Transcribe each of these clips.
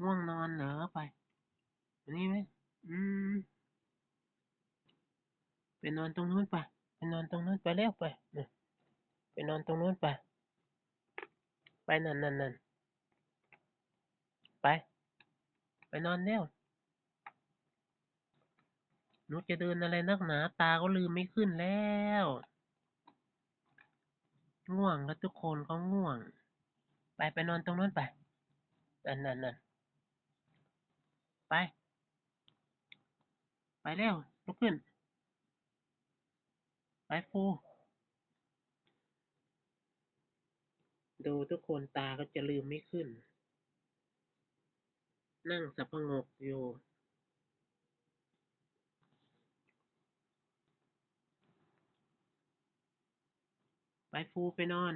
ง่วงนอนเหรอไปอันนี้ไหมอืมไปนอนตรงนู้นไปไปนอนตรงนู้นไปเร็วไปนไปนอนตรงนู้นไปไปนั่นนั่นนั่นไป ไปนอนเร็วหนูจะเดินอะไรนักหนาตาก็ลืมไม่ขึ้นแล้ว ง่วงแล้วทุกคนเขาง่วง ไปไปนอนตรงนู้นไป นั่นนั่นนั่น ไป ไปเร็วลุกขึ้น ไปฟูดูทุกคนตาก็จะลืมไม่ขึ้น นั่งสับประงกอยู่ ไปฟูไปนอน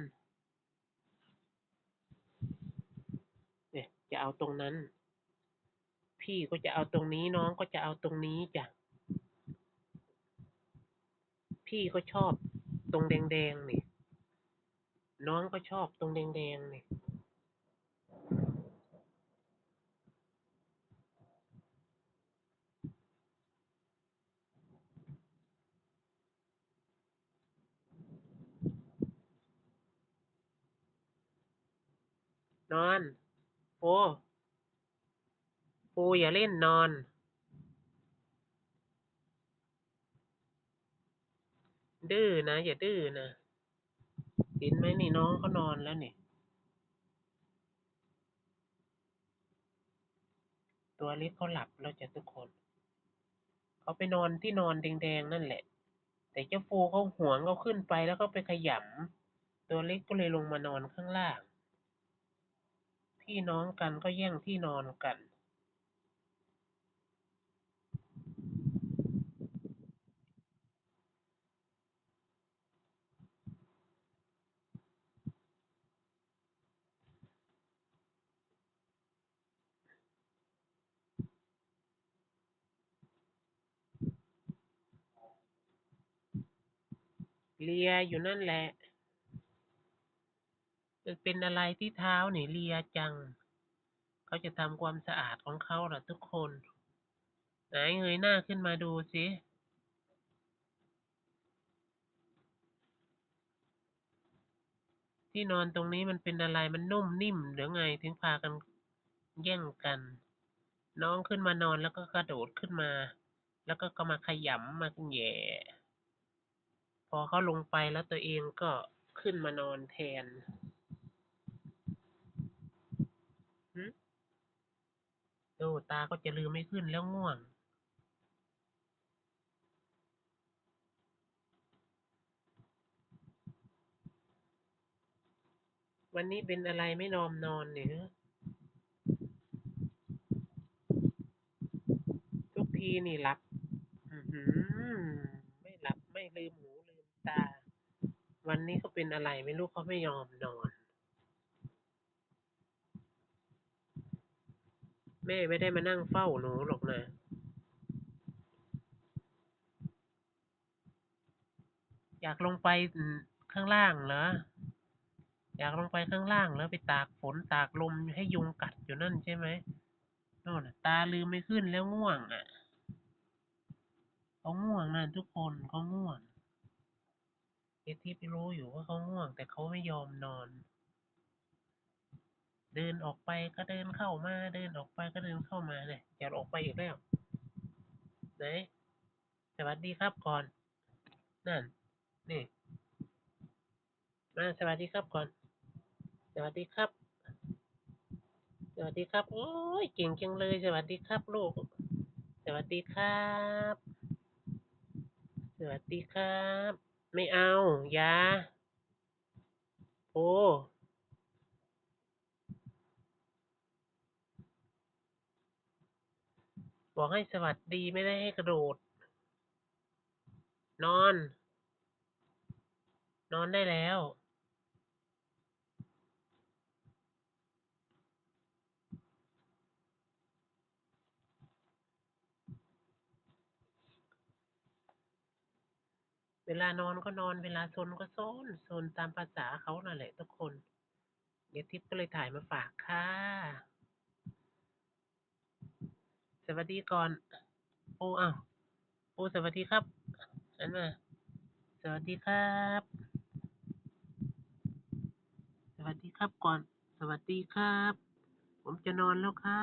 เนี่ยจะเอาตรงนั้น พี่ก็จะเอาตรงนี้น้องก็จะเอาตรงนี้จ้ะ พี่ก็ชอบตรงแดงๆนี่ น้องก็ชอบตรงแดงๆนี่นอนโฟ โฟอย่าเล่นนอน ดื้อนะ อย่าดื้อนะเห็นไหมนี่น้องเขานอนแล้วนี่ ตัวเล็กเขาหลับแล้วจ้ะทุกคน เขาไปนอนที่นอนแดงๆนั่นแหละ แต่เจ้าฟูเขาหวงเขาขึ้นไปแล้วก็ไปขยำตัวเล็กก็เลยลงมานอนข้างล่าง พี่น้องกันก็แย่งที่นอนกัน เลียอยู่นั่นแหละ มันเป็นอะไรที่เท้านี่เลียจัง เขาจะทำความสะอาดของเขาล่ะทุกคน ไหนเงยหน้าขึ้นมาดูสิที่นอนตรงนี้มันเป็นอะไรมันนุ่มนิ่มหรือไงถึงพากันแย่งกัน น้องขึ้นมานอนแล้วก็กระโดดขึ้นมา แล้วก็ก็มาขยำมาแย่ พอเขาลงไปแล้วตัวเองก็ขึ้นมานอนแทนหึดูตาก็จะลืมไม่ขึ้นแล้วง่วง วันนี้เป็นอะไรไม่นอมนอนเนี่ยทุกทีนี่หลับอือหือไม่หลับไม่ลืมหู ตา วันนี้เขาเป็นอะไรไม่รู้เขาไม่ยอมนอน แม่ไม่ได้มานั่งเฝ้าหนูหรอกนะอยากลงไปข้างล่างเหรอ อยากลงไปข้างล่างแล้วไปตากฝนตากลมให้ยุงกัดอยู่นั่นใช่ไหมโน่นตาลืมไม่ขึ้นแล้วง่วงอะเขาง่วงนั่นทุกคนเขาง่วง เอที่ไปรู้อยู่ว่าเขาง่วง แต่เขาไม่ยอมนอน เดินออกไปก็เดินเข้ามา เดินออกไปก็เดินเข้ามาเนี่ยอยากออกไปอีกแล้วไหนสวัสดีครับก่อน นั่น นี่มาสวัสดีครับก่อน สวัสดีครับ สวัสดีครับ โอ้ยเก่งจังเลย สวัสดีครับลูก สวัสดีครับ สวัสดีครับ ไม่เอา อย่า โอ้บอกให้สวัสดีไม่ได้ให้กระโดด นอน นอนได้แล้ว เวลานอนก็นอนเวลาซนก็ซนซนตามภาษาเขาน่ะแหละทุกคนเดี๋ยวทิปก็เลยถ่ายมาฝากค่ะ สวัสดีก่อน โอ้อ้าวโอสวัสดีครับอันมาสวัสดีครับ สวัสดีครับก่อน สวัสดีครับ ผมจะนอนแล้วครับ